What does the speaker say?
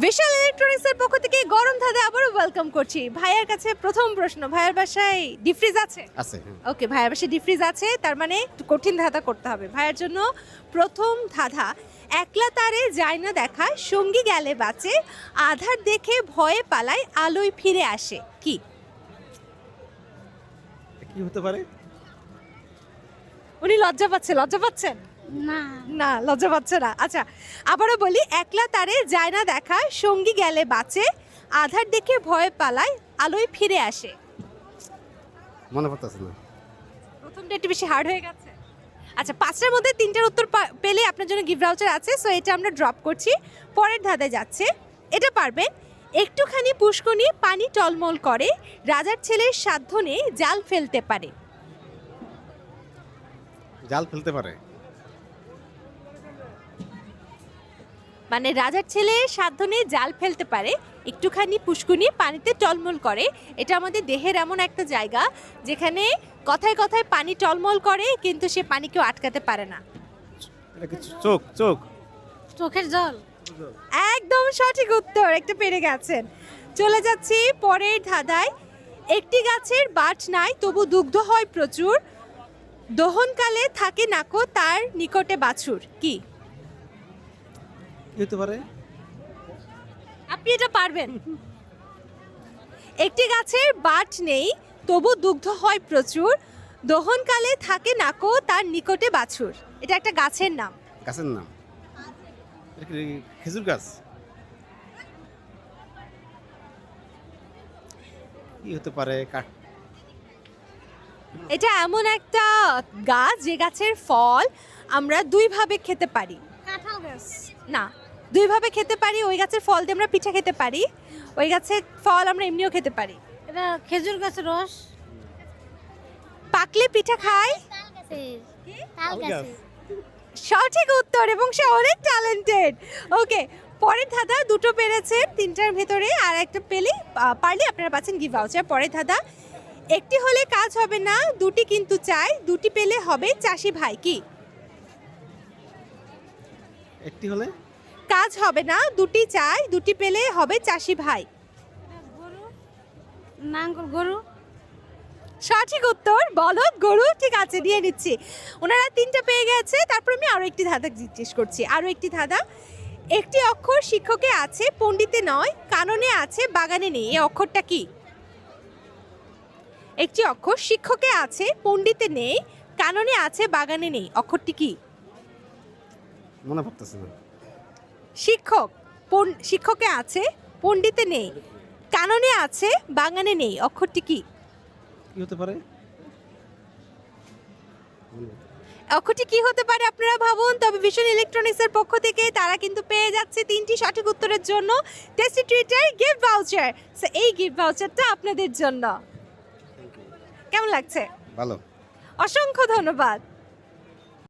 বিশাল ইলেকট্রনিক্সের পক্ষ থেকে গরম ধাঁধা আবারও ওয়েলকাম করছি। ভাইয়ার কাছে প্রথম প্রশ্ন ভাইয়ার বাসায় ডিফ্রিজ আছে? আছে। ওকে ভাইয়ার বাসায় ডিফ্রিজ আছে তার মানে একটু কঠিন ধাঁধা করতে হবে। ভাইয়ার জন্য প্রথম ধাঁধা একলা তারে যায় না দেখা সঙ্গী গেলে বাঁচে আধার দেখে ভয়ে পালায় আলোয় ফিরে আসে। কি? কি হতে পারে? উনি লজ্জা পাচ্ছে লজ্জা পাচ্ছেন? না। না লজ্জা পাচ্ছে না। আচ্ছা আবারও বলি একলা তারে যায় না দেখা সঙ্গী গেলে বাঁচে আধার দেখে ভয়ে পালায় আলোয় ফিরে আসে। মনে পড়তেছে না। প্রথমটা একটু বেশি হার্ড হয়ে গেছে। আচ্ছা পাঁচটার মধ্যে তিনটার উত্তর পা- পেলে আপনার জন্য গিফট ভাউচার আছে সো এটা আমরা ড্রপ করছি। পরের ধাঁধায় যাচ্ছে। এটা পারবেন একটুখানি পুষ্কনি পানি টলমল করে রাজার ছেলের সাধ্য নেই জাল ফেলতে পারে। জাল ফেলতে পারে? মানে রাজার ছেলে সাধ্য নেই জাল ফেলতে পারে একটুখানি পুষ্কুনি পানিতে টলমল করে। এটা আমাদের দেহের এমন একটা জায়গা যেখানে কথায় কথায় পানি টলমল করে কিন্তু সে পানি কেউ আটকাতে পারে না। এটা চোখ চোখ? চোখের জল। একদম সঠিক উত্তর একটা পেরে গেছেন। চলে যাচ্ছি পরের ধাঁধায়। একটি গাছের বাট নাই তবু দুগ্ধ হয় প্রচুর। দহনকালে থাকে নাকো তার নিকটে বাছুর। কি? হতে পারে। আপনি এটা পারবেন। একটি গাছের বাট নেই তবু দুগ্ধ হয় প্রচুর। দহনকালে থাকে নাকো তার নিকটে বাছুর। এটা একটা গাছের নাম। গাছের নাম। এটা খেজুর গাছ? কি হতে পারে? কাঠ। এটা এমন একটা গাছ যে গাছের ফল আমরা দুইভাবে খেতে পারি। কাঁঠাল গাছ। না দুইভাবে খেতে পারি ওই গাছের ফল দিয়ে আমরা পিঠা খেতে পারি ওই গাছের ফল আমরা এমনিও খেতে পারি। এটা খেজুর গাছের রস। পাকলে পিঠা খাই? সঠিক উত্তর এবং সে অনেক ট্যালেন্টেড ওকে পরের ধাঁধা দুটো পেরেছেন তিনটার ভেতরে আর একটা পেলে পারলে আপনারা পাচ্ছেন গিভ ভাউচার পরের ধাঁধা একটি হলে কাজ হবে না দুটি কিন্তু চাই দুটি পেলে হবে চাষি ভাই কি? একটি হলে? কাজ হবে না দুটি চাই দুটি পেলে হবে চাষি ভাই। গরু নাঙ্গল গরু। সঠিক উত্তর বলদ গরু ঠিক আছে দিয়ে নিচ্ছি। ওনারা তিনটা পেয়ে গেছে তারপর আমি আরও একটি ধাঁধা জিজ্ঞেস করছি। আরও একটি ধাঁধা একটি অক্ষর শিক্ষকে আছে পণ্ডিতে নয় কাননে আছে বাগানে নেই এই অক্ষরটা কি? একটি অক্ষর শিক্ষকে আছে পণ্ডিতে নেই কাননে আছে বাগানে নেই অক্ষরটি কি? মনে পড়তেছে না। শিক্ষক শিক্ষকে আছে পণ্ডিতে নেই। কাননে আছে বাগানে নেই। অক্ষরটি কি? কি হতে পারে? অক্ষরটি কি হতে পারে আপনারা ভাবুন তবে ভীষণ ইলেকট্রনিক্সের পক্ষ থেকে তারা কিন্তু পেয়ে যাচ্ছে তিনটি সঠিক উত্তরের জন্য। Tasty Twitter gift voucher so এই গিফট ভাউচারটা আপনাদের জন্য। কেমন লাগছে? ভালো। অসংখ্য ধন্যবাদ।